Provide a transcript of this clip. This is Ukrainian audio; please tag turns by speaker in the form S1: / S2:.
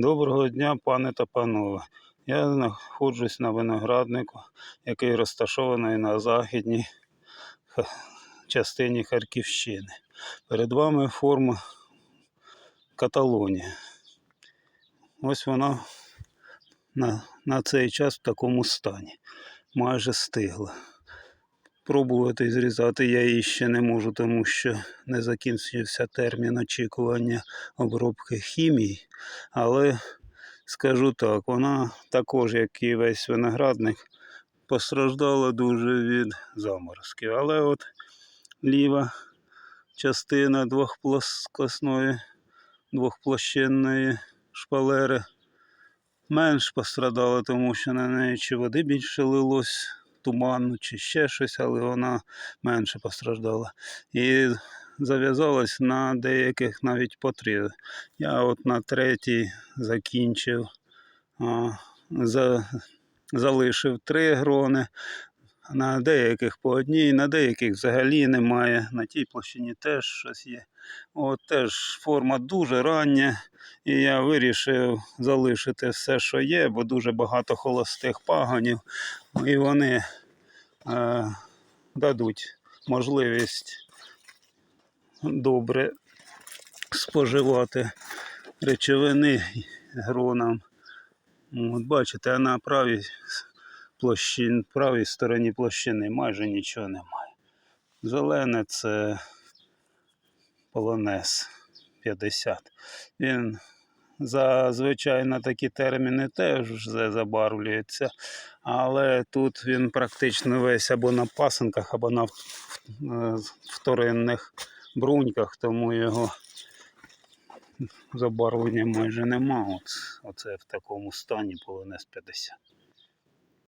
S1: Доброго дня, пане та панове. Я знаходжусь на винограднику, який розташований на західній частині Харківщини. Перед вами форма Каталонії. Ось вона на, на цей час в такому стані. Майже стигла. Пробувати зрізати я її ще не можу, тому що не закінчився термін очікування обробки хімії. Але скажу так, вона також, як і весь виноградник, постраждала дуже від заморозків. Але от ліва частина двохплоскосної, двохплощинної шпалери менш пострадала, тому що на неї чи води більше лилось туманно, чи ще щось, але вона менше постраждала. І зав'язалась на деяких навіть по три. Я от на третій закінчив, а, за, залишив три грони. На деяких по одній, на деяких взагалі немає. На тій площині теж щось є. От теж форма дуже рання, і я вирішив залишити все, що є, бо дуже багато холостих паганів, і вони е, дадуть можливість добре споживати речовини гронам. От бачите, а на правій площині, правій стороні площини майже нічого немає. Зелене це полонез 50. Він зазвичай на такі терміни теж вже забарвлюється, але тут він практично весь або на пасинках, або на е, вторинних бруньках, тому його забарвлення майже нема. От, оце в такому стані полонез 50.